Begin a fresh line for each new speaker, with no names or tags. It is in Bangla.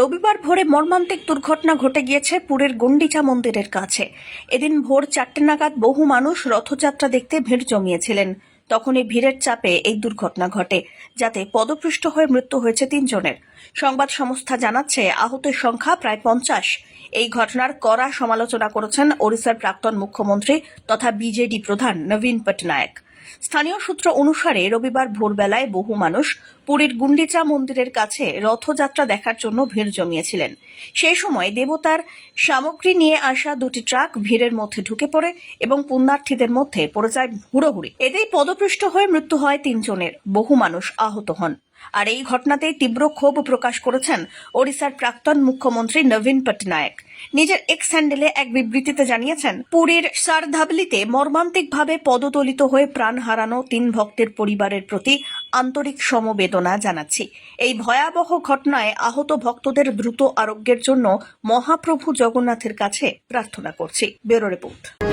রবিবার ভোরে মর্মান্তিক দুর্ঘটনা ঘটে গিয়েছে পুরের গুন্ডিচা মন্দিরের কাছে। এদিন ভোর চারটে নাগাদ বহু মানুষ রথযাত্রা দেখতে ভিড় জমিয়েছিলেন। তখনই ভিড়ের চাপে এই দুর্ঘটনা ঘটে, যাতে পদপৃষ্ট হয়ে মৃত্যু হয়েছে তিনজনের। সংবাদ সংস্থা জানাচ্ছে, আহতের সংখ্যা প্রায় পঞ্চাশ। এই ঘটনার কড়া সমালোচনা করেছেন ওড়িশার প্রাক্তন মুখ্যমন্ত্রী তথা বিজেডি প্রধান নবীন পটনায়ক স্থানীয় সূত্র অনুসারে রবিবার ভোরবেলায় বহু মানুষ পুরীর গুন্ডিচা মন্দিরের কাছে রথযাত্রা দেখার জন্য ভিড় জমিয়েছিলেন। সেই সময় দেবতার সামগ্রী নিয়ে আসা দুটি ট্রাক ভিড়ের মধ্যে ঢুকে পড়ে এবং পুণ্যার্থীদের মধ্যে পড়ে যায় হুড়োহুড়ি। এতেই পদপৃষ্ট হয়ে মৃত্যু হয় তিনজনের। বহু মানুষ আহত হন। আর এই ঘটনাতেই তীব্র ক্ষোভ প্রকাশ করেছেন ওড়িশার প্রাক্তন মুখ্যমন্ত্রী নবীন পটনায়ক নিজের এক্স হ্যান্ডেলে এক বিবৃতিতে জানিয়েছেন, পুরীর সারধাবলিতে মর্মান্তিকভাবে পদতলিত হয়ে প্রাণ হারানো তিন ভক্তের পরিবারের প্রতি আন্তরিক সমবেদনা জানাচ্ছি। এই ভয়াবহ ঘটনায় আহত ভক্তদের দ্রুত আরোগ্যের জন্য মহাপ্রভু জগন্নাথের কাছে প্রার্থনা করছি। Bureau report.